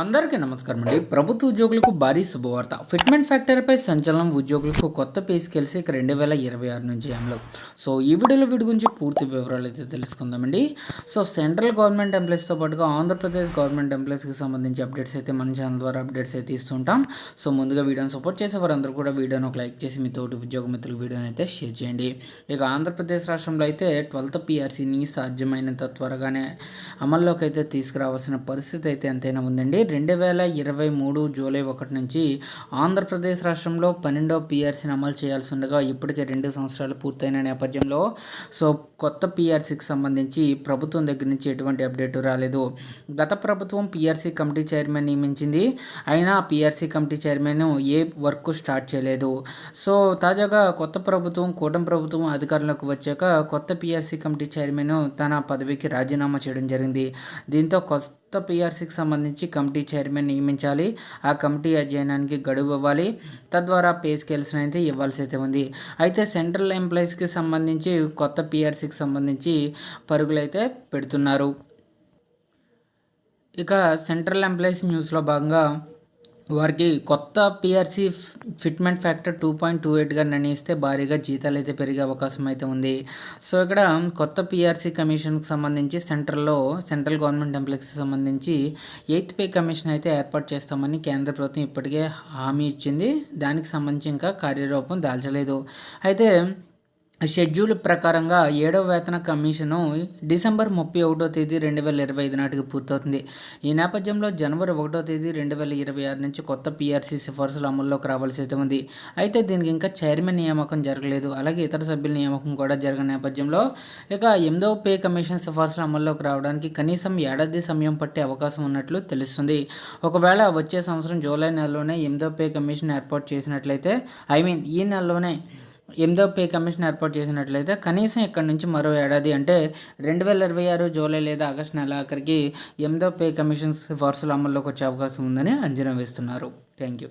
అందరికీ నమస్కారం అండి. ప్రభుత్వ ఉద్యోగులకు భారీ శుభవార్త. ఫిట్మెంట్ ఫ్యాక్టరీపై సంచలనం ఉద్యోగులకు కొత్త పే స్కేల్స్ ఇక రెండు వేల ఇరవై ఆరు నుంచి అమలు. సో ఈ వీడియోలో వీటి గురించి పూర్తి వివరాలు అయితే తెలుసుకుందామండి. సో సెంట్రల్ గవర్నమెంట్ ఎంప్లాయీస్తో పాటుగా ఆంధ్రప్రదేశ్ గవర్నమెంట్ ఎంప్లాయీస్కి సంబంధించి అప్డేట్స్ అయితే మన ఛానల్ ద్వారా అప్డేట్స్ అయితే ఇస్తుంటాం. సో ముందుగా వీడియోని సపోర్ట్ చేసే వారందరూ కూడా వీడియోని ఒక లైక్ చేసి మీ తోటి ఉద్యోగ మిత్రులకు వీడియోని అయితే షేర్ చేయండి. ఇక ఆంధ్రప్రదేశ్ రాష్ట్రంలో అయితే ట్వెల్త్ పీఆర్సీని సాధ్యమైనంత త్వరగానే అమల్లోకి అయితే తీసుకురావాల్సిన పరిస్థితి అయితే ఎంతైనా ఉందండి. రెండు వేల ఇరవై మూడు జూలై ఒకటి నుంచి ఆంధ్రప్రదేశ్ రాష్ట్రంలో పన్నెండో పీఆర్సీని అమలు చేయాల్సి ఉండగా ఇప్పటికే రెండు సంవత్సరాలు పూర్తయిన నేపథ్యంలో. సో కొత్త పిఆర్సీకి సంబంధించి ప్రభుత్వం దగ్గర నుంచి ఎటువంటి అప్డేట్ రాలేదు. గత ప్రభుత్వం పిఆర్సీ కమిటీ చైర్మన్ నియమించింది. అయినా పిఆర్సీ కమిటీ చైర్మన్ ఏ వర్క్ స్టార్ట్ చేయలేదు. సో తాజాగా కొత్త ప్రభుత్వం కూటమి ప్రభుత్వం అధికారంలోకి వచ్చాక కొత్త పిఆర్సీ కమిటీ చైర్మన్ తన పదవికి రాజీనామా చేయడం జరిగింది. దీంతో కొత్త కొత్త పిఆర్సీకి సంబంధించి కమిటీ చైర్మన్ నియమించాలి. ఆ కమిటీ అధ్యయనానికి గడువు ఇవ్వాలి. తద్వారా పే స్కేల్స్ని అయితే ఇవ్వాల్సి అయితే ఉంది. అయితే సెంట్రల్ ఎంప్లాయీస్కి సంబంధించి కొత్త పిఆర్సీకి సంబంధించి పరుగులైతే పెడుతున్నారు. ఇక సెంట్రల్ ఎంప్లాయీస్ న్యూస్లో భాగంగా వారికి కొత్త PRC fitment factor two point two ఎయిట్గా నిర్ణయిస్తే భారీగా జీతాలు అయితే పెరిగే అవకాశం అయితే ఉంది. సో ఇక్కడ కొత్త పిఆర్సీ కమిషన్కి సంబంధించి సెంట్రల్లో సెంట్రల్ గవర్నమెంట్ ఎంప్లాయీస్కి సంబంధించి ఎయిత్ పే కమిషన్ అయితే ఏర్పాటు చేస్తామని కేంద్ర ప్రభుత్వం ఇప్పటికే హామీ ఇచ్చింది. దానికి సంబంధించి ఇంకా కార్యరూపం దాల్చలేదు. అయితే షెడ్యూల్ ప్రకారంగా ఏడవ వేతన కమిషను డిసెంబర్ ముప్పై ఒకటో తేదీ రెండు వేల ఇరవై ఐదు నాటికి పూర్తవుతుంది. ఈ నేపథ్యంలో జనవరి ఒకటో తేదీ రెండు వేల ఇరవై ఆరు నుంచి కొత్త పిఆర్సీ సిఫార్సులు అమల్లోకి రావాల్సి అయితే ఉంది. అయితే దీనికి ఇంకా చైర్మన్ నియామకం జరగలేదు. అలాగే ఇతర సభ్యుల నియామకం కూడా జరగని నేపథ్యంలో ఇక ఎనిమిదవ పే కమిషన్ సిఫార్సులు అమల్లోకి రావడానికి కనీసం ఏడాది సమయం పట్టే అవకాశం ఉన్నట్లు తెలుస్తుంది. ఒకవేళ వచ్చే సంవత్సరం జూలై నెలలోనే ఎనిమిదవ పే కమిషన్ ఏర్పాటు చేసినట్లయితే ఐ మీన్ ఈ నెలలోనే ఎనిమిదో పే కమిషన్ ఏర్పాటు చేసినట్లయితే కనీసం ఇక్కడ నుంచి మరో ఏడాది అంటే రెండు వేల ఇరవై ఆరు జూలై లేదా ఆగస్టు నెల ఆఖరికి ఎనిమిదో పే కమిషన్ సిఫార్సులు అమల్లోకి వచ్చే అవకాశం ఉందని అంచనా వేస్తున్నారు. Thank you